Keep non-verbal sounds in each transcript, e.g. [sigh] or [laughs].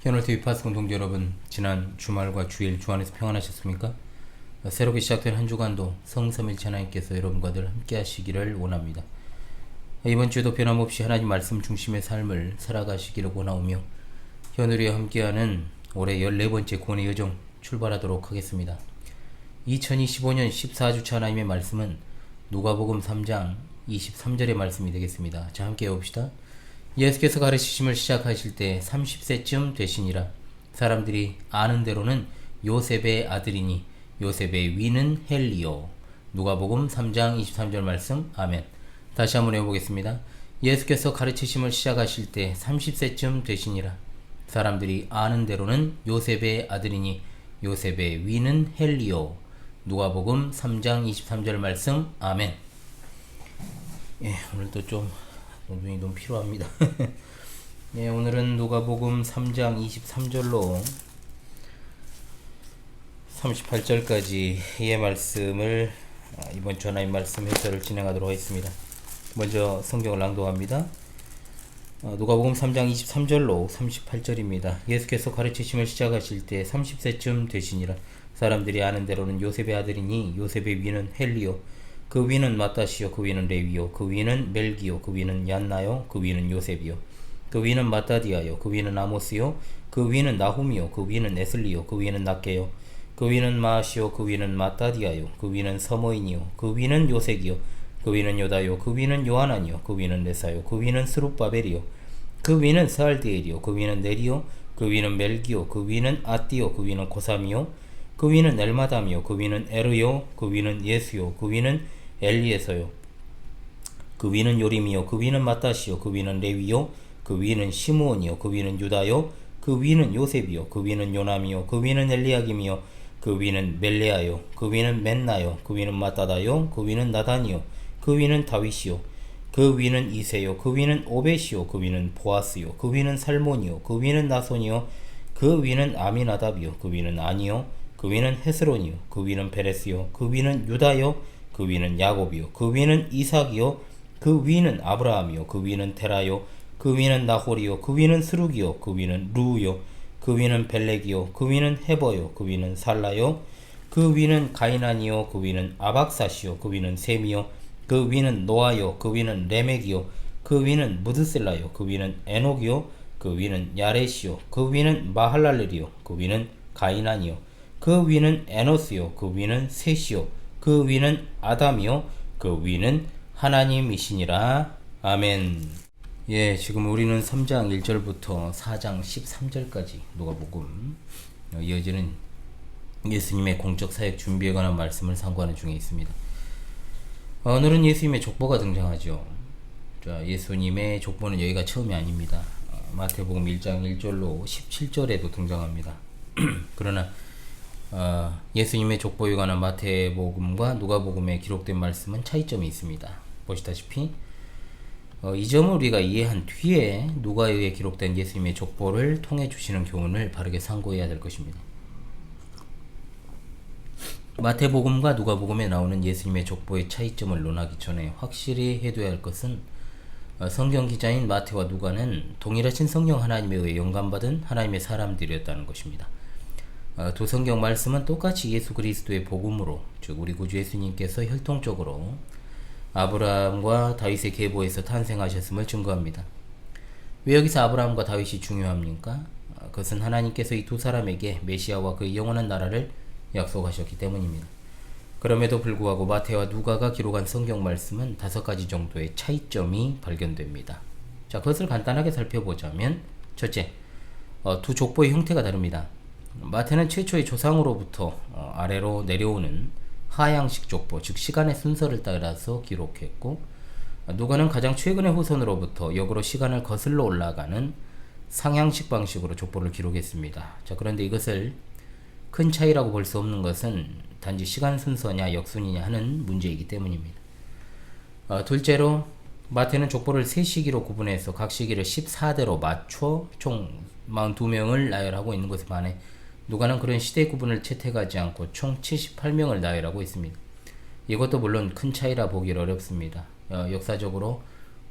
현월TV 파스 공동체 여러분 지난 주말과 주일 주 안에서 평안하셨습니까? 어, 새롭게 시작된 한 주간도 성삼일체 하나님께서 여러분과 늘 함께 하시기를 원합니다. 어, 이번 주에도 변함없이 하나님 말씀 중심의 삶을 살아가시기를 원하오며 현우리와 함께하는 올해 14번째 구원의 여정 출발하도록 하겠습니다. 2025년 14주차 하나님의 말씀은 누가복음 3장 23절의 말씀이 되겠습니다. 자 함께 해봅시다. 예수께서 가르치심을 시작하실 때 30세쯤 되시니라. 사람들이 아는 대로는 요셉의 아들이니 요셉의 위는 헬리오 누가복음 3장 23절 말씀. 아멘. 다시 한번 해보겠습니다. 예수께서 가르치심을 시작하실 때 30세쯤 되시니라. 사람들이 아는 대로는 요셉의 아들이니 요셉의 위는 헬리오 누가복음 3장 23절 말씀. 아멘. 예, 오늘도 좀 운동이 좀 필요합니다. [laughs] 예, 오늘은 누가복음 3장 23절로 38절까지의 말씀을 아, 이번 주 하나님 말씀 해설을 진행하도록 하겠습니다. 먼저 성경을 낭독합니다. 어, 누가복음 3장 23절로 38절입니다. 예수께서 가르치심을 시작하실 때 30세쯤 되시니라 사람들이 아는 대로는 요셉의 아들이니 요셉의 위는 헬리오 그 위는 마따시요 그 위는 레위요 그 위는 멜기요 그 위는 얀나요 그 위는 요셉이요 그 위는 마따디아요 그 위는 아모스요 그 위는 나훔이요 그 위는 에슬리요 그 위는 낫게요 그 위는 마시요 그 위는 마따디아요 그 위는 서모인이요 그 위는 요색이요 그 위는 요다요 그 위는 요하나니요 그 위는 레사요 그 위는 스룹바벨이요 그 위는 스알디엘이요 그 위는 네리요 그 위는 멜기요 그 위는 아띠요 그 위는 고삼이요 그 위는 엘마담이요 그 위는 에르요 그 위는 예수요 그 위는 엘리에서요 그 위는 요림이요 그 위는 마따시요 그 위는 레위요 그 위는 시므온이요 그 위는 유다요 그 위는 요셉이요 그 위는 요남이요 그 위는 엘리야김이요 그 위는 멜레아요 그 위는 맨나요 그 위는 마따다요 그 위는 나단이요 그 위는 다윗이요 그 위는 이세요 그 위는 오벳이요 그 위는 보아스요 그 위는 살몬이요 그 위는 나손이요 그 위는 아미나답이요 그 위는 아니요 그 위는 헤스론이요 그 위는 베레스요 그 위는 유다요 그 위는 야곱이요 그 위는 이삭이요 그 위는 아브라함이요 그 위는 테라요 그 위는 나홀이요 그 위는 스룩이요 그 위는 루요 그 위는 벨렉이요 그 위는 헤버요 그 위는 살라요 그 위는 가이난이요 그 위는 아박사시요 그 위는 셈이요 그 위는 노아요 그 위는 레멕이요 그 위는 무드셀라요 그 위는 에녹이요 그 위는 야레시요 그 위는 마할랄렐이요 그 위는 가이난이요 그 위는 에노스요 그 위는 셋이요 그 위는 아담이요 그 위는 하나님이시니라. 아멘. 예 지금 우리는 3장 1절부터 4장 13절까지 누가복음. 어, 이어지는 예수님의 공적 사역 준비에 관한 말씀을 상고하는 중에 있습니다. 어, 오늘은 예수님의 족보가 등장하죠. 자, 예수님의 족보는 여기가 처음이 아닙니다. 어, 마태복음 1장 1절로 17절에도 등장합니다. [clears throat] 그러나 어, 예수님의 족보에 관한 마태복음과 누가복음에 기록된 말씀은 차이점이 있습니다. 보시다시피 어, 이 점을 우리가 이해한 뒤에 누가에 기록된 예수님의 족보를 통해 주시는 교훈을 바르게 상고해야 될 것입니다. 마태복음과 누가복음에 나오는 예수님의 족보의 차이점을 논하기 전에 확실히 해둬야 할 것은 어, 성경 기자인 마태와 누가는 동일하신 성령 하나님에 의해 영감받은 하나님의 사람들이었다는 것입니다. 어, 두 성경 말씀은 똑같이 예수 그리스도의 복음으로 즉 우리 구주 예수님께서 혈통적으로 아브라함과 다윗의 계보에서 탄생하셨음을 증거합니다. 왜 여기서 아브라함과 다윗이 중요합니까? 어, 그것은 하나님께서 이 두 사람에게 메시아와 그 영원한 나라를 약속하셨기 때문입니다. 그럼에도 불구하고 마태와 누가가 기록한 성경 말씀은 다섯 가지 정도의 차이점이 발견됩니다. 자, 그것을 간단하게 살펴보자면 첫째, 어, 두 족보의 형태가 다릅니다. 마태는 최초의 조상으로부터 어, 아래로 내려오는 하향식 족보, 즉 시간의 순서를 따라서 기록했고 누가는 가장 최근의 후손으로부터 역으로 시간을 거슬러 올라가는 상향식 방식으로 족보를 기록했습니다. 자, 그런데 이것을 큰 차이라고 볼 수 없는 것은 단지 시간 순서냐 역순이냐 하는 문제이기 때문입니다. 어, 둘째로 마태는 족보를 세 시기로 구분해서 각 시기를 14대로 맞춰 총 42명을 나열하고 있는 것에 반해 누가는 그런 시대 구분을 채택하지 않고 총 78명을 나열하고 있습니다. 이것도 물론 큰 차이라 보기 어렵습니다. 어, 역사적으로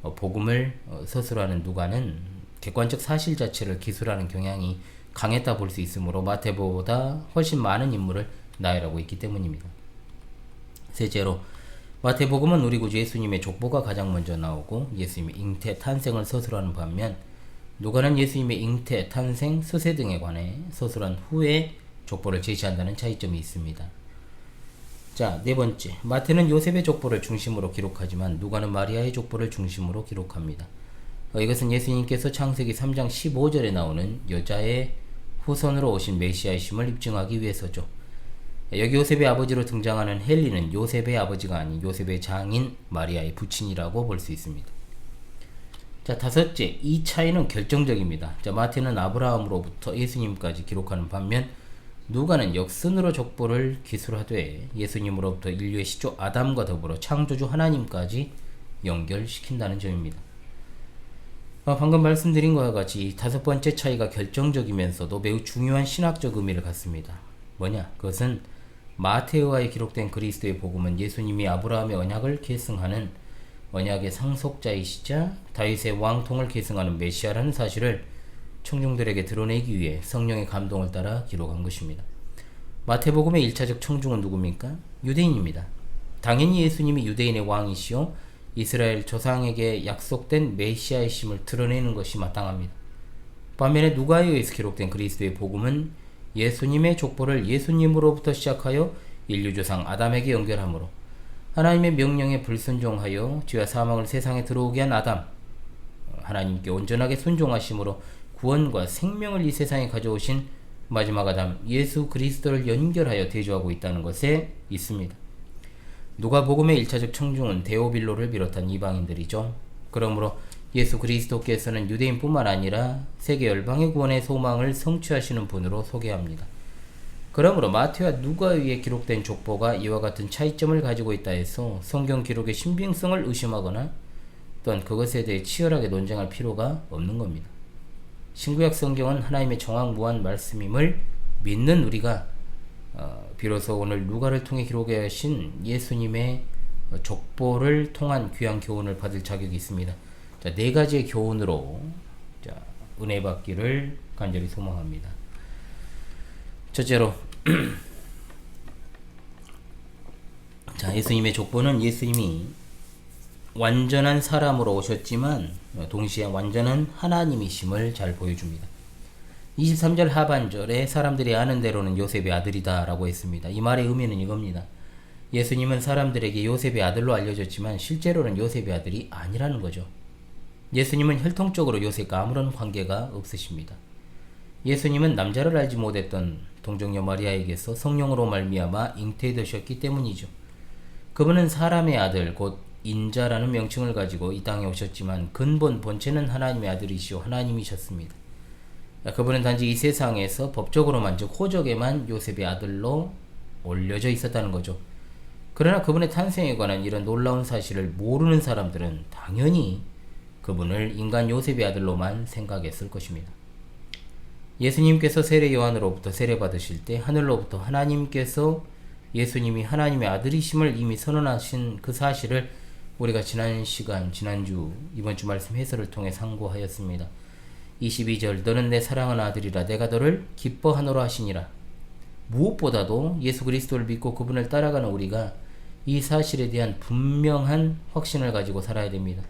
어, 복음을 어, 서술하는 누가는 객관적 사실 자체를 기술하는 경향이 강했다 볼 수 있으므로 마태보다 훨씬 많은 인물을 나열하고 있기 때문입니다. 셋째로 마태복음은 우리 구주 예수님의 족보가 가장 먼저 나오고 예수님의 잉태 탄생을 서술하는 반면 누가는 예수님의 잉태, 탄생, 수세 등에 관해 서술한 후에 족보를 제시한다는 차이점이 있습니다. 자, 네 번째. 마태는 요셉의 족보를 중심으로 기록하지만 누가는 마리아의 족보를 중심으로 기록합니다. 어, 이것은 예수님께서 창세기 3장 15절에 나오는 여자의 후손으로 오신 메시아이심을 입증하기 위해서죠. 여기 요셉의 아버지로 등장하는 헬리는 요셉의 아버지가 아닌 요셉의 장인 마리아의 부친이라고 볼 수 있습니다. 자, 다섯째. 이 차이는 결정적입니다. 자, 마태는 아브라함으로부터 예수님까지 기록하는 반면 누가는 역순으로 족보를 기술하되 예수님으로부터 인류의 시조 아담과 더불어 창조주 하나님까지 연결시킨다는 점입니다. 어, 방금 말씀드린 것과 같이 다섯 번째 차이가 결정적이면서도 매우 중요한 신학적 의미를 갖습니다. 뭐냐? 그것은 마테오와에 기록된 그리스도의 복음은 예수님이 아브라함의 언약을 계승하는 언약의 상속자이시자 다윗의 왕통을 계승하는 메시아라는 사실을 청중들에게 드러내기 위해 성령의 감동을 따라 기록한 것입니다. 마태복음의 1차적 청중은 누굽니까? 유대인입니다. 당연히 예수님이 유대인의 왕이시요 이스라엘 조상에게 약속된 메시아이심을 드러내는 것이 마땅합니다. 반면에 누가에 의해서 기록된 그리스도의 복음은 예수님의 족보를 예수님으로부터 시작하여 인류 조상 아담에게 연결하므로 하나님의 명령에 불순종하여 죄와 사망을 세상에 들어오게 한 아담 하나님께 온전하게 순종하심으로 구원과 생명을 이 세상에 가져오신 마지막 아담 예수 그리스도를 연결하여 대조하고 있다는 것에 있습니다. 누가복음의 1차적 청중은 데오빌로를 비롯한 이방인들이죠. 그러므로 예수 그리스도께서는 유대인뿐만 아니라 세계 열방의 구원의 소망을 성취하시는 분으로 소개합니다. 그러므로 마태와 누가에 의해 기록된 족보가 이와 같은 차이점을 가지고 있다 해서 성경 기록의 신빙성을 의심하거나 또한 그것에 대해 치열하게 논쟁할 필요가 없는 겁니다. 신구약 성경은 하나님의 정확 무한 말씀임을 믿는 우리가 어, 비로소 오늘 누가를 통해 기록하신 예수님의 족보를 통한 귀한 교훈을 받을 자격이 있습니다. 자, 네 가지의 교훈으로 자, 은혜 받기를 간절히 소망합니다. 첫째로 [clears throat] 자, 예수님의 족보는 예수님이 완전한 사람으로 오셨지만 동시에 완전한 하나님이심을 잘 보여줍니다. 23절 하반절에 사람들이 아는 대로는 요셉의 아들이다 라고 했습니다. 이 말의 의미는 이겁니다. 예수님은 사람들에게 요셉의 아들로 알려졌지만 실제로는 요셉의 아들이 아니라는 거죠. 예수님은 혈통적으로 요셉과 아무런 관계가 없으십니다. 예수님은 남자를 알지 못했던 동정녀 마리아에게서 성령으로 말미암아 잉태되셨기 때문이죠. 그분은 사람의 아들 곧 인자라는 명칭을 가지고 이 땅에 오셨지만 근본 본체는 하나님의 아들이시오 하나님이셨습니다. 그분은 단지 이 세상에서 법적으로만 즉 호적에만 요셉의 아들로 올려져 있었다는 거죠. 그러나 그분의 탄생에 관한 이런 놀라운 사실을 모르는 사람들은 당연히 그분을 인간 요셉의 아들로만 생각했을 것입니다. 예수님께서 세례 요한으로부터 세례 받으실 때 하늘로부터 하나님께서 예수님이 하나님의 아들이심을 이미 선언하신 그 사실을 우리가 지난 시간, 지난주, 이번 주 말씀 해설을 통해 상고하였습니다. 22절 너는 내 사랑하는 아들이라 내가 너를 기뻐하노라 하시니라. 무엇보다도 예수 그리스도를 믿고 그분을 따라가는 우리가 이 사실에 대한 분명한 확신을 가지고 살아야 됩니다.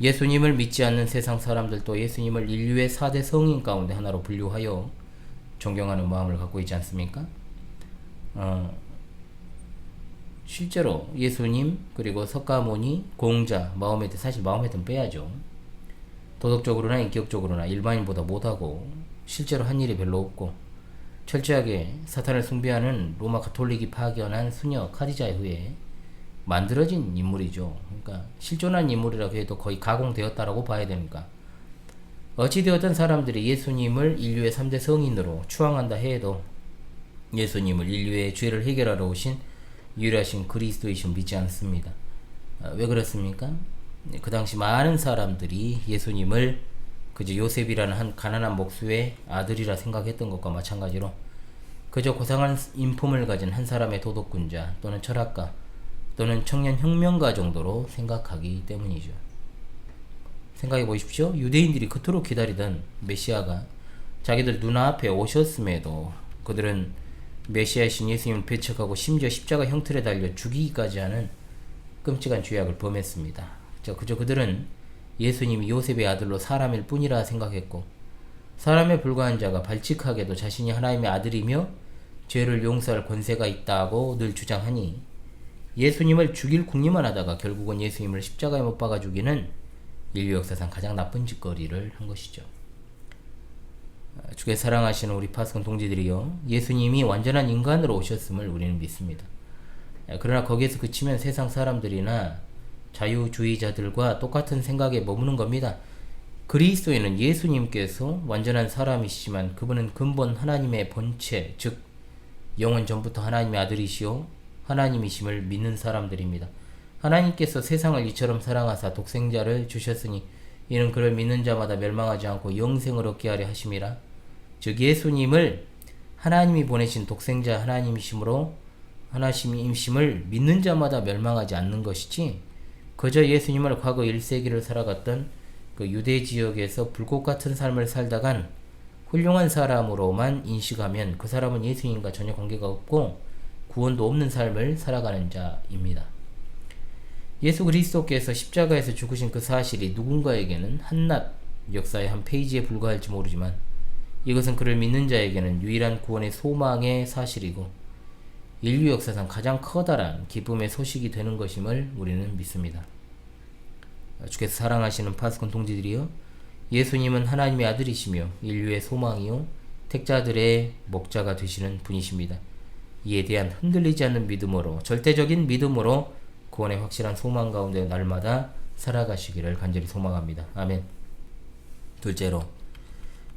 예수님을 믿지 않는 세상 사람들도 예수님을 인류의 4대 성인 가운데 하나로 분류하여 존경하는 마음을 갖고 있지 않습니까? 어, 실제로 예수님 그리고 석가모니 공자 마음에드 사실 마음에드는 빼야죠. 도덕적으로나 인격적으로나 일반인보다 못하고 실제로 한 일이 별로 없고 철저하게 사탄을 숭배하는 로마 가톨릭이 파견한 수녀 카디자에 의해 만들어진 인물이죠. 그러니까 실존한 인물이라고 해도 거의 가공되었다라고 봐야 되니까. 어찌되었던 사람들이 예수님을 인류의 3대 성인으로 추앙한다 해도 예수님을 인류의 죄를 해결하러 오신 유일하신 그리스도이신 믿지 않습니다. 아, 왜 그렇습니까? 네, 그 당시 많은 사람들이 예수님을 그저 요셉이라는 한 가난한 목수의 아들이라 생각했던 것과 마찬가지로 그저 고상한 인품을 가진 한 사람의 도덕군자 또는 철학가 또는 청년 혁명가 정도로 생각하기 때문이죠. 생각해 보십시오. 유대인들이 그토록 기다리던 메시아가 자기들 눈앞에 오셨음에도 그들은 메시아신 예수님을 배척하고 심지어 십자가 형틀에 달려 죽이기까지 하는 끔찍한 죄악을 범했습니다. 저 그저 그들은 예수님이 요셉의 아들로 사람일 뿐이라 생각했고 사람에 불과한 자가 발칙하게도 자신이 하나님의 아들이며 죄를 용서할 권세가 있다고 늘 주장하니 예수님을 죽일 궁리만 하다가 결국은 예수님을 십자가에 못 박아 죽이는 인류 역사상 가장 나쁜 짓거리를 한 것이죠. 주께 사랑하시는 우리 파스콘 동지들이요. 예수님이 완전한 인간으로 오셨음을 우리는 믿습니다. 그러나 거기에서 그치면 세상 사람들이나 자유주의자들과 똑같은 생각에 머무는 겁니다. 그리스도에는 예수님께서 완전한 사람이시지만 그분은 근본 하나님의 본체, 즉 영원 전부터 하나님의 아들이시오 하나님이심을 믿는 사람들입니다. 하나님께서 세상을 이처럼 사랑하사 독생자를 주셨으니 이는 그를 믿는 자마다 멸망하지 않고 영생을 얻게 하려 하심이라. 즉 예수님을 하나님이 보내신 독생자 하나님이심으로 하나님이심을 믿는 자마다 멸망하지 않는 것이지 그저 예수님을 과거 1세기를 살아갔던 그 유대 지역에서 불꽃 같은 삶을 살다간 훌륭한 사람으로만 인식하면 그 사람은 예수님과 전혀 관계가 없고 구원도 없는 삶을 살아가는 자입니다. 예수 그리스도께서 십자가에서 죽으신 그 사실이 누군가에게는 한낱 역사의 한 페이지에 불과할지 모르지만 이것은 그를 믿는 자에게는 유일한 구원의 소망의 사실이고 인류 역사상 가장 커다란 기쁨의 소식이 되는 것임을 우리는 믿습니다. 주께서 사랑하시는 파스콘 동지들이여 예수님은 하나님의 아들이시며 인류의 소망이요 택자들의 목자가 되시는 분이십니다. 이에 대한 흔들리지 않는 믿음으로 절대적인 믿음으로 구원의 확실한 소망 가운데 날마다 살아가시기를 간절히 소망합니다. 아멘. 둘째로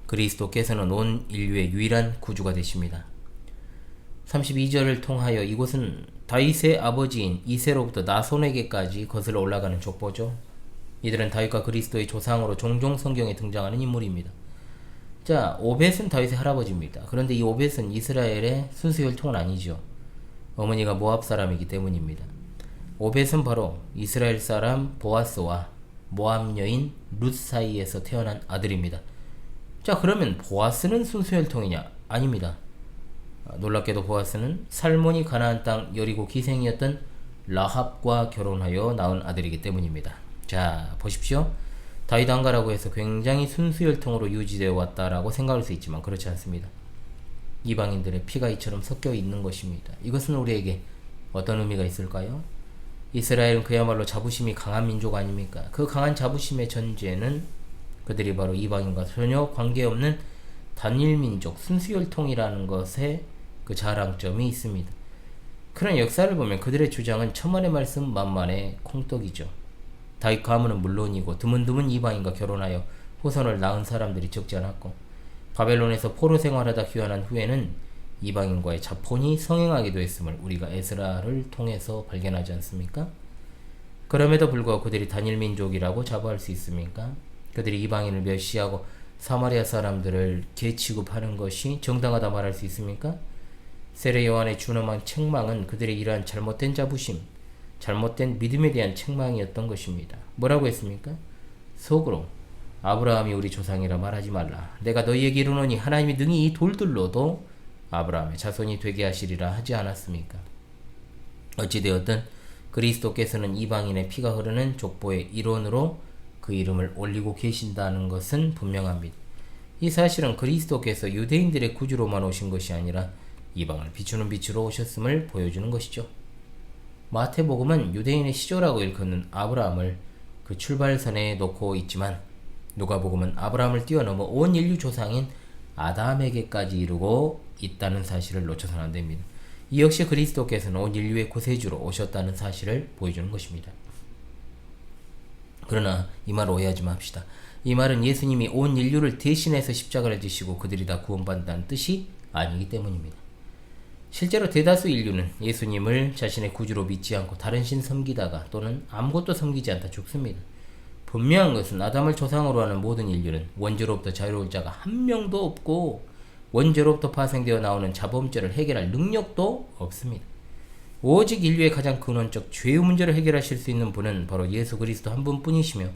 그리스도께서는 온 인류의 유일한 구주가 되십니다. 32절을 통하여 이곳은 다윗의 아버지인 이세로부터 나손에게까지 거슬러 올라가는 족보죠. 이들은 다윗과 그리스도의 조상으로 종종 성경에 등장하는 인물입니다. 자, 오벳은 다윗의 할아버지입니다. 그런데 이 오벳은 이스라엘의 순수 혈통은 아니죠. 어머니가 모압 사람이기 때문입니다. 오벳은 바로 이스라엘 사람 보아스와 모압 여인 룻 사이에서 태어난 아들입니다. 자, 그러면 보아스는 순수 혈통이냐? 아닙니다. 아, 놀랍게도 보아스는 살몬이 가나안 땅 여리고 기생이었던 라합과 결혼하여 낳은 아들이기 때문입니다. 자, 보십시오. 다윗 왕가라고 해서 굉장히 순수 혈통으로 유지되어 왔다라고 생각할 수 있지만 그렇지 않습니다. 이방인들의 피가 이처럼 섞여 있는 것입니다. 이것은 우리에게 어떤 의미가 있을까요? 이스라엘은 그야말로 자부심이 강한 민족 아닙니까? 그 강한 자부심의 전제는 그들이 바로 이방인과 전혀 관계없는 단일 민족, 순수 혈통이라는 것에 그 자랑점이 있습니다. 그런 역사를 보면 그들의 주장은 천만의 말씀 만만의 콩떡이죠. 다윗 가문은 물론이고 드문드문 이방인과 결혼하여 후손을 낳은 사람들이 적지 않았고 바벨론에서 포로 생활하다 귀환한 후에는 이방인과의 자폰이 성행하기도 했음을 우리가 에스라를 통해서 발견하지 않습니까? 그럼에도 불구하고 그들이 단일 민족이라고 자부할 수 있습니까? 그들이 이방인을 멸시하고 사마리아 사람들을 개 취급하는 것이 정당하다 말할 수 있습니까? 세례 요한의 준엄한 책망은 그들의 이러한 잘못된 자부심, 잘못된 믿음에 대한 책망이었던 것입니다. 뭐라고 했습니까? 속으로 아브라함이 우리 조상이라 말하지 말라. 내가 너희에게 이르노니 하나님이 능히 이 돌들로도 아브라함의 자손이 되게 하시리라 하지 않았습니까? 어찌되었든 그리스도께서는 이방인의 피가 흐르는 족보의 일원으로 그 이름을 올리고 계신다는 것은 분명합니다. 이 사실은 그리스도께서 유대인들의 구주로만 오신 것이 아니라 이방을 비추는 빛으로 오셨음을 보여주는 것이죠. 마태복음은 유대인의 시조라고 일컫는 아브라함을 그 출발선에 놓고 있지만 누가복음은 아브라함을 뛰어넘어 온 인류 조상인 아담에게까지 이르고 있다는 사실을 놓쳐서는 안 됩니다. 이 역시 그리스도께서는 온 인류의 구세주로 오셨다는 사실을 보여주는 것입니다. 그러나 이 말 오해하지 맙시다. 이 말은 예수님이 온 인류를 대신해서 십자가를 지시고 그들이 다 구원받는다는 뜻이 아니기 때문입니다. 실제로 대다수 인류는 예수님을 자신의 구주로 믿지 않고 다른 신 섬기다가 또는 아무것도 섬기지 않다 죽습니다. 분명한 것은 아담을 조상으로 하는 모든 인류는 원죄로부터 자유로울 자가 한 명도 없고 원죄로부터 파생되어 나오는 자범죄를 해결할 능력도 없습니다. 오직 인류의 가장 근원적 죄의 문제를 해결하실 수 있는 분은 바로 예수 그리스도 한 분뿐이시며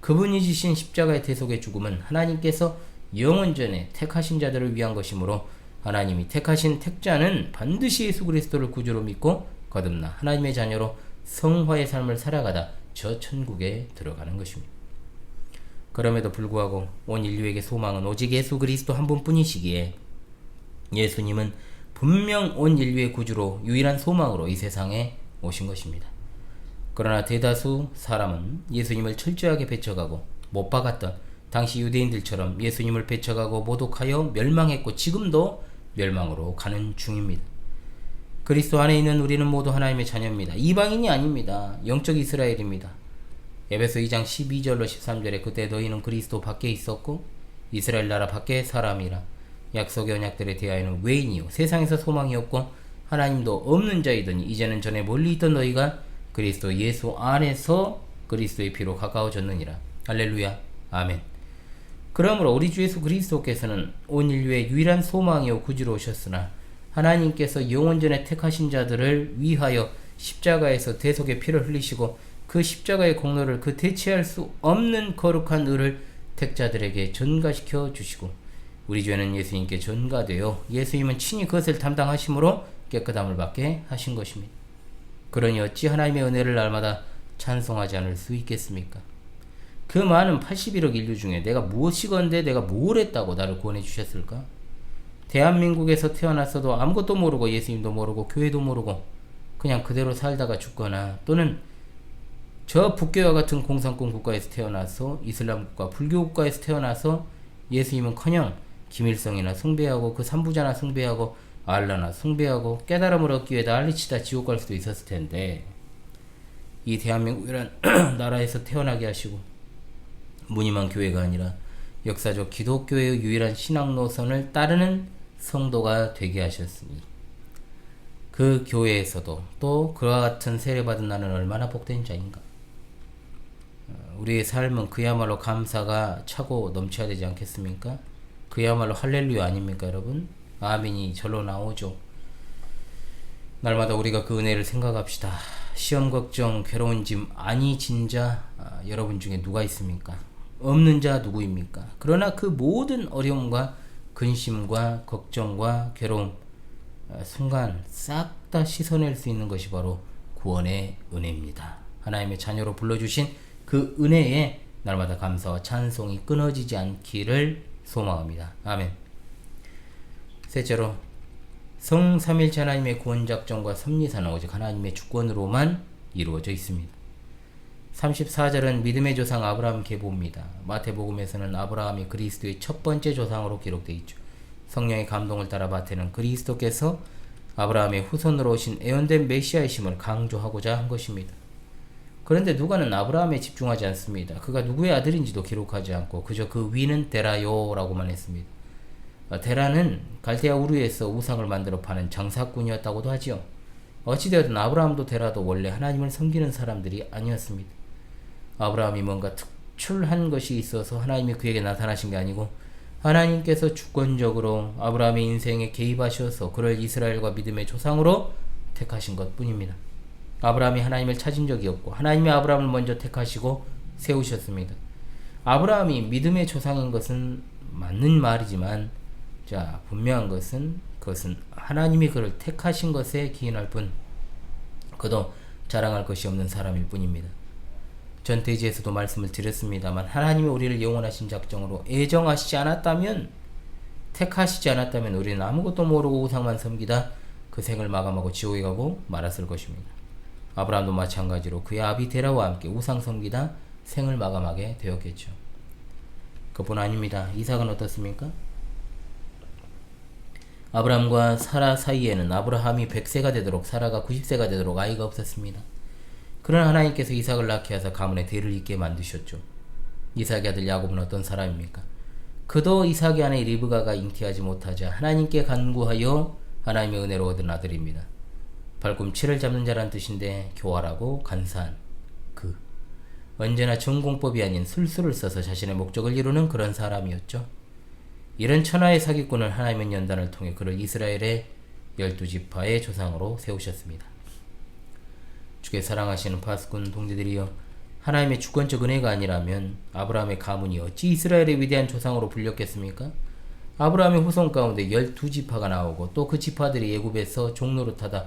그분이 지신 십자가의 대속의 죽음은 하나님께서 영원전에 택하신 자들을 위한 것이므로 하나님이 택하신 택자는 반드시 예수 그리스도를 구주로 믿고 거듭나 하나님의 자녀로 성화의 삶을 살아가다 저 천국에 들어가는 것입니다. 그럼에도 불구하고 온 인류에게 소망은 오직 예수 그리스도 한 분뿐이시기에 예수님은 분명 온 인류의 구주로 유일한 소망으로 이 세상에 오신 것입니다. 그러나 대다수 사람은 예수님을 철저하게 배척하고 못 박았던 당시 유대인들처럼 예수님을 배척하고 모독하여 멸망했고 지금도 멸망으로 가는 중입니다. 그리스도 안에 있는 우리는 모두 하나님의 자녀입니다. 이방인이 아닙니다. 영적 이스라엘입니다. 에베소 2장 12절로 13절에 그때 너희는 그리스도 밖에 있었고 이스라엘 나라 밖에 사람이라 약속의 언약들에 대하여는 외인이요 세상에서 소망이 없고 하나님도 없는 자이더니 이제는 전에 멀리 있던 너희가 그리스도 예수 안에서 그리스도의 피로 가까워졌느니라 할렐루야 아멘 그러므로 우리 주 예수 그리스도께서는 온 인류의 유일한 소망이요 구주로 오셨으나 하나님께서 영원전에 택하신 자들을 위하여 십자가에서 대속의 피를 흘리시고 그 십자가의 공로를 그 대체할 수 없는 거룩한 의를 택자들에게 전가시켜 주시고 우리 죄는 예수님께 전가되어 예수님은 친히 그것을 담당하심으로 깨끗함을 받게 하신 것입니다. 그러니 어찌 하나님의 은혜를 날마다 찬송하지 않을 수 있겠습니까? 그 많은 81억 인류 중에 내가 무엇이건데 내가 뭘 했다고 나를 구원해 주셨을까? 대한민국에서 태어났어도 아무것도 모르고 예수님도 모르고 교회도 모르고 그냥 그대로 살다가 죽거나 또는 저 북교와 같은 공산권 국가에서 태어나서 이슬람 국가, 불교 국가에서 태어나서 예수님은커녕 김일성이나 숭배하고 그 삼부자나 숭배하고 알라나 숭배하고 깨달음을 얻기 위해 난리치다 지옥 갈 수도 있었을 텐데 이 대한민국이란 [clears throat] 나라에서 태어나게 하시고 무늬만 교회가 아니라 역사적 기독교의 유일한 신앙 노선을 따르는 성도가 되게 하셨으니 그 교회에서도 또 그와 같은 세례받은 나는 얼마나 복된 자인가 어, 우리의 삶은 그야말로 감사가 차고 넘쳐야 되지 않겠습니까? 그야말로 할렐루야 아닙니까 여러분? 아멘이 절로 나오죠. 날마다 우리가 그 은혜를 생각합시다. 시험 걱정 괴로운 짐 아니 진자 아, 여러분 중에 누가 있습니까? 없는 자 누구입니까? 그러나 그 모든 어려움과 근심과 걱정과 괴로움 아, 순간 싹 다 씻어낼 수 있는 것이 바로 구원의 은혜입니다. 하나님의 자녀로 불러주신 그 은혜에 날마다 감사와 찬송이 끊어지지 않기를 소망합니다. 아멘. 셋째로 성삼일체 하나님의 구원 작전과 섭리사는 오직 하나님의 주권으로만 이루어져 있습니다. 34절은 믿음의 조상 아브라함 계보입니다. 마태복음에서는 아브라함이 그리스도의 첫 번째 조상으로 기록되어 있죠. 성령의 감동을 따라 마태는 그리스도께서 아브라함의 후손으로 오신 애원된 메시아이심을 강조하고자 한 것입니다. 그런데 누가는 아브라함에 집중하지 않습니다. 그가 누구의 아들인지도 기록하지 않고 그저 그 위는 데라요라고만 했습니다. 어, 데라는 갈대아 우르에서 우상을 만들어 파는 장사꾼이었다고도 하지요. 어찌되었든 아브라함도 데라도 원래 하나님을 섬기는 사람들이 아니었습니다. 아브라함이 뭔가 특출한 것이 있어서 하나님이 그에게 나타나신 게 아니고 하나님께서 주권적으로 아브라함의 인생에 개입하셔서 그를 이스라엘과 믿음의 조상으로 택하신 것 뿐입니다. 아브라함이 하나님을 찾은 적이 없고 하나님이 아브라함을 먼저 택하시고 세우셨습니다. 아브라함이 믿음의 조상인 것은 맞는 말이지만 자 분명한 것은 그것은 하나님이 그를 택하신 것에 기인할 뿐 그도 자랑할 것이 없는 사람일 뿐입니다. 전대지에서도 말씀을 드렸습니다만 하나님이 우리를 영원하신 작정으로 애정하시지 않았다면 택하시지 않았다면 우리는 아무것도 모르고 우상만 섬기다 그 생을 마감하고 지옥에 가고 말았을 것입니다. 아브라함도 마찬가지로 그의 아비 데라와 함께 우상 섬기다 생을 마감하게 되었겠죠. 그뿐 아닙니다. 이삭은 어떻습니까? 아브라함과 사라 사이에는 아브라함이 100세가 되도록 사라가 90세가 되도록 아이가 없었습니다. 그러나 하나님께서 이삭을 낳게 하사 가문에 대를 잇게 만드셨죠. 이삭의 아들 야곱은 어떤 사람입니까? 그도 이삭의 아내 리브가가 잉태하지 못하자 하나님께 간구하여 하나님의 은혜로 얻은 아들입니다. 발꿈치를 잡는 자란 뜻인데 교활하고 간사한 그 언제나 전공법이 아닌 술수를 써서 자신의 목적을 이루는 그런 사람이었죠. 이런 천하의 사기꾼을 하나님의 연단을 통해 그를 이스라엘의 열두 지파의 조상으로 세우셨습니다. 주께 사랑하시는 파스꾼 동지들이여 하나님의 주권적 은혜가 아니라면 아브라함의 가문이 어찌 이스라엘의 위대한 조상으로 불렸겠습니까? 아브라함의 후손 가운데 열두 지파가 나오고 또 그 지파들이 예굽에서 종노릇하다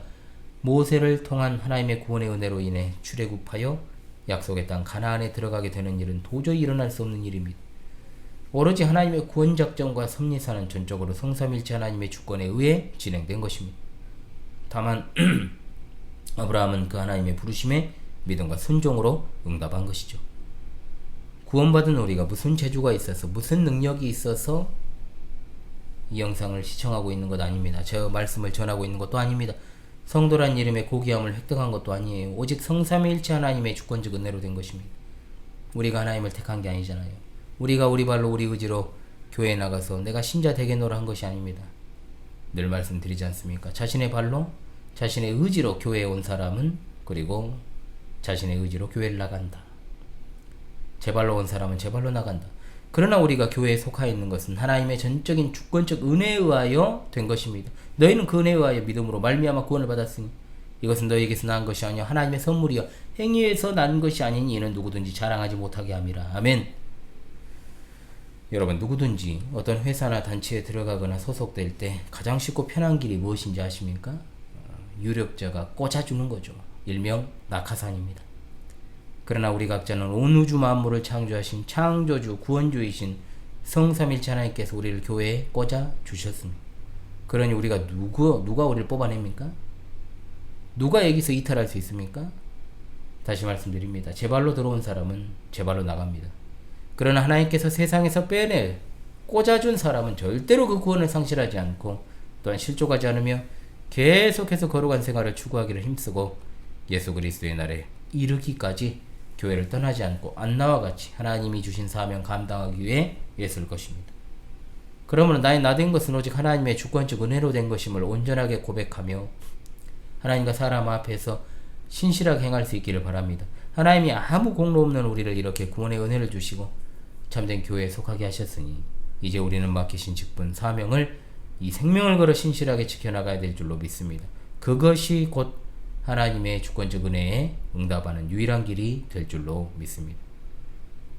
모세를 통한 하나님의 구원의 은혜로 인해 출애굽하여 약속의 땅 가나안에 들어가게 되는 일은 도저히 일어날 수 없는 일입니다. 오로지 하나님의 구원 작전과 섭리사는 전적으로 성삼일체 하나님의 주권에 의해 진행된 것입니다. 다만 [clears throat] 아브라함은 그 하나님의 부르심에 믿음과 순종으로 응답한 것이죠. 구원받은 우리가 무슨 재주가 있어서 무슨 능력이 있어서 이 영상을 시청하고 있는 것 아닙니다. 저 말씀을 전하고 있는 것도 아닙니다. 성도란 이름의 고귀함을 획득한 것도 아니에요. 오직 성삼위일체 하나님의 주권적 은혜로 된 것입니다. 우리가 하나님을 택한 게 아니잖아요. 우리가 우리 발로 우리 의지로 교회에 나가서 내가 신자 되겠노라 한 것이 아닙니다. 늘 말씀드리지 않습니까? 자신의 발로 자신의 의지로 교회에 온 사람은 그리고 자신의 의지로 교회를 나간다. 제 발로 온 사람은 제 발로 나간다. 그러나 우리가 교회에 속하 있는 것은 하나님의 전적인 주권적 은혜에 의하여 된 것입니다. 너희는 그 은혜에 의하여 믿음으로 말미암아 구원을 받았으니 이것은 너희에게서 난 것이 아니요 하나님의 선물이요 행위에서 난 것이 아니니 이는 누구든지 자랑하지 못하게 함이라. 아멘. 여러분 누구든지 어떤 회사나 단체에 들어가거나 소속될 때 가장 쉽고 편한 길이 무엇인지 아십니까? 어, 유력자가 꽂아주는 거죠. 일명 낙하산입니다. 그러나 우리 각자는 온 우주 만물을 창조하신 창조주 구원주이신 성삼일체 하나님께서 우리를 교회에 꽂아 주셨습니다. 그러니 우리가 누구 누가 우리를 뽑아냅니까? 누가 여기서 이탈할 수 있습니까? 다시 말씀드립니다. 제 발로 들어온 사람은 제 발로 나갑니다. 그러나 하나님께서 세상에서 빼내 꽂아준 사람은 절대로 그 구원을 상실하지 않고 또한 실족하지 않으며 계속해서 거룩한 생활을 추구하기를 힘쓰고 예수 그리스도의 날에 이르기까지 교회를 떠나지 않고 안나와 같이 하나님이 주신 사명 감당하기 위해 애쓸 것입니다. 그러므로 나의 나된 것은 오직 하나님의 주권적 은혜로 된 것임을 온전하게 고백하며 하나님과 사람 앞에서 신실하게 행할 수 있기를 바랍니다. 하나님이 아무 공로 없는 우리를 이렇게 구원의 은혜를 주시고 참된 교회에 속하게 하셨으니 이제 우리는 맡기신 직분 사명을 이 생명을 걸어 신실하게 지켜나가야 될 줄로 믿습니다. 그것이 곧 하나님의 주권적 은혜에 응답하는 유일한 길이 될 줄로 믿습니다.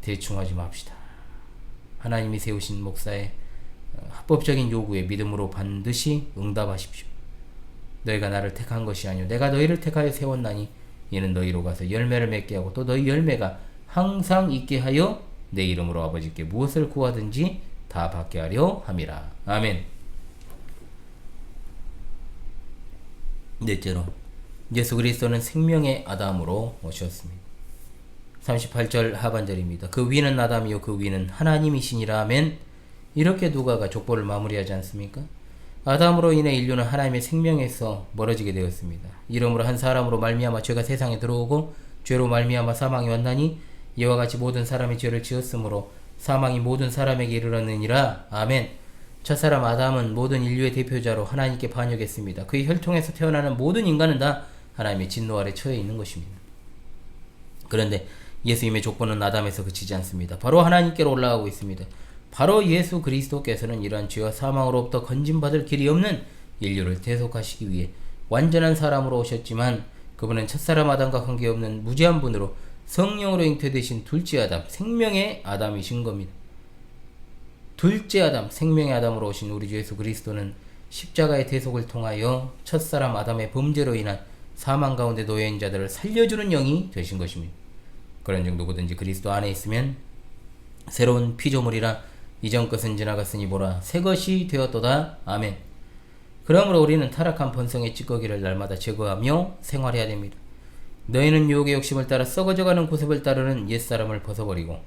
대충 하지 맙시다. 하나님이 세우신 목사의 어, 합법적인 요구에 믿음으로 반드시 응답하십시오. 너희가 나를 택한 것이 아니요 내가 너희를 택하여 세웠나니 이는 너희로 가서 열매를 맺게 하고 또 너희 열매가 항상 있게 하여 내 이름으로 아버지께 무엇을 구하든지 다 받게 하려 함이라. 아멘. 넷째로 예수 그리스도는 생명의 아담으로 오셨습니다. 38절 하반절입니다. 그 위는 아담이요 그 위는 하나님이시니라 하면 이렇게 누가가 족보를 마무리하지 않습니까? 아담으로 인해 인류는 하나님의 생명에서 멀어지게 되었습니다. 이러므로 한 사람으로 말미암아 죄가 세상에 들어오고 죄로 말미암아 사망이 왔나니 이와 같이 모든 사람이 죄를 지었으므로 사망이 모든 사람에게 이르렀느니라. 아멘. 첫사람 아담은 모든 인류의 대표자로 하나님께 반역했습니다. 그의 혈통에서 태어나는 모든 인간은 다 하나님의 진노 아래 처해 있는 것입니다. 그런데 예수님의 족보는 아담에서 그치지 않습니다. 바로 하나님께로 올라가고 있습니다. 바로 예수 그리스도께서는 이러한 죄와 사망으로부터 건진받을 길이 없는 인류를 대속하시기 위해 완전한 사람으로 오셨지만 그분은 첫사람 아담과 관계없는 무지한 분으로 성령으로 잉태되신 둘째 아담, 생명의 아담이신 겁니다. 둘째 아담, 생명의 아담으로 오신 우리 주 예수 그리스도는 십자가의 대속을 통하여 첫사람 아담의 범죄로 인한 사망 가운데 놓여 있는 자들을 살려주는 영이 되신 것입니다. 그런 정 누구든지 그리스도 안에 있으면 새로운 피조물이라 이전 것은 지나갔으니 보라 새 것이 되었도다. 아멘. 그러므로 우리는 타락한 본성의 찌꺼기를 날마다 제거하며 생활해야 됩니다. 너희는 유혹의 욕심을 따라 썩어져가는 고습을 따르는 옛사람을 벗어버리고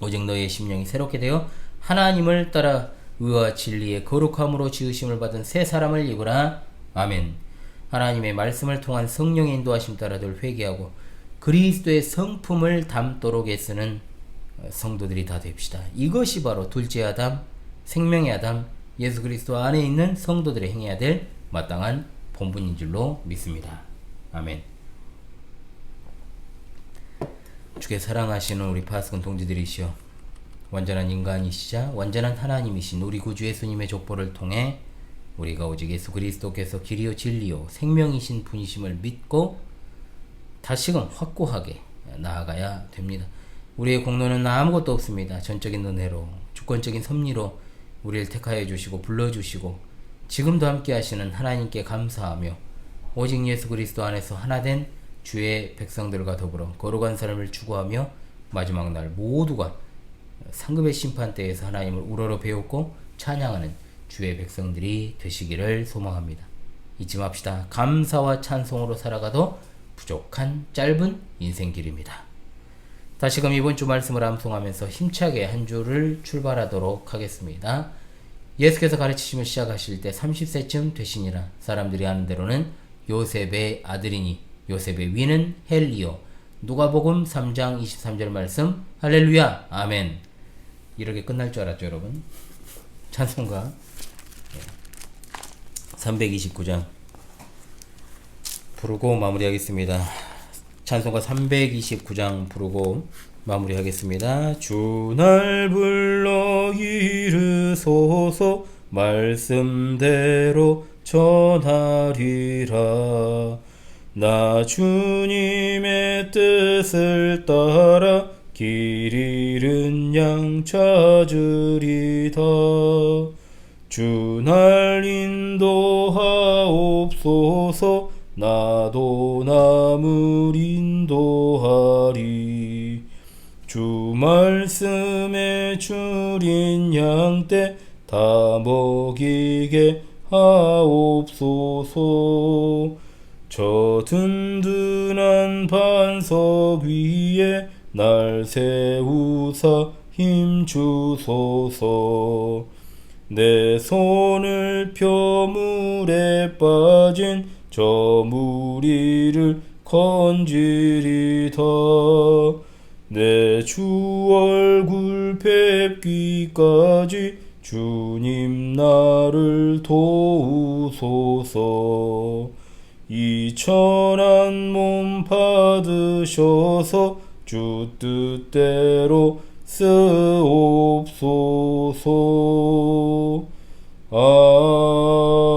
오직 너희의 심령이 새롭게 되어 하나님을 따라 의와 진리의 거룩함으로 지으심을 받은 새 사람을 입으라. 아멘. 하나님의 말씀을 통한 성령의 인도하심 따라 늘 회개하고 그리스도의 성품을 담도록 애쓰는 성도들이 다 됩시다. 이것이 바로 둘째 아담, 생명의 아담, 예수 그리스도 안에 있는 성도들이 행해야 될 마땅한 본분인 줄로 믿습니다. 아멘. 주께 사랑하시는 우리 파스콘 동지들이시여 완전한 인간이시자 완전한 하나님이신 우리 구주 예수님의 족보를 통해 우리가 오직 예수 그리스도께서 길이요 진리요 생명이신 분이심을 믿고 다시금 확고하게 나아가야 됩니다. 우리의 공로는 아무것도 없습니다. 전적인 은혜로 주권적인 섭리로 우리를 택하여 주시고 불러 주시고 지금도 함께 하시는 하나님께 감사하며 오직 예수 그리스도 안에서 하나 된 주의 백성들과 더불어 거룩한 삶을 추구하며 마지막 날 모두가 상급의 심판대에서 하나님을 우러러 배웠고 찬양하는 주의 백성들이 되시기를 소망합니다. 잊지 맙시다. 감사와 찬송으로 살아가도 부족한 짧은 인생길입니다. 다시금 이번 주 말씀을 암송하면서 힘차게 한 주를 출발하도록 하겠습니다. 예수께서 가르치심을 시작하실 때 30세쯤 되시니라 사람들이 아는 대로는 요셉의 아들이니 요셉의 위는 헬리오 누가복음 3장 23절 말씀 할렐루야 아멘 이렇게 끝날 줄 알았죠 여러분? 찬송가. 329장. 부르고 마무리하겠습니다. 찬송가 329장 부르고 마무리하겠습니다. 주 날 불러 이르소서 말씀대로 전하리라. 나 주님의 뜻을 따라 길 잃은 양 찾으리다. 주 날 인도하옵소서. 나도 남을 인도하리. 주 말씀에 줄인 양떼 다 먹이게 하옵소서. 저 든든한 반석 위에 날 세우사 힘주소서. 내 손을 펴 물에 빠진 저 무리를 건지리다. 내 주 얼굴 뵙기까지 주님 나를 도우소서. 이 천한 몸 받으셔서 주 뜻대로 쓰옵소서. 아.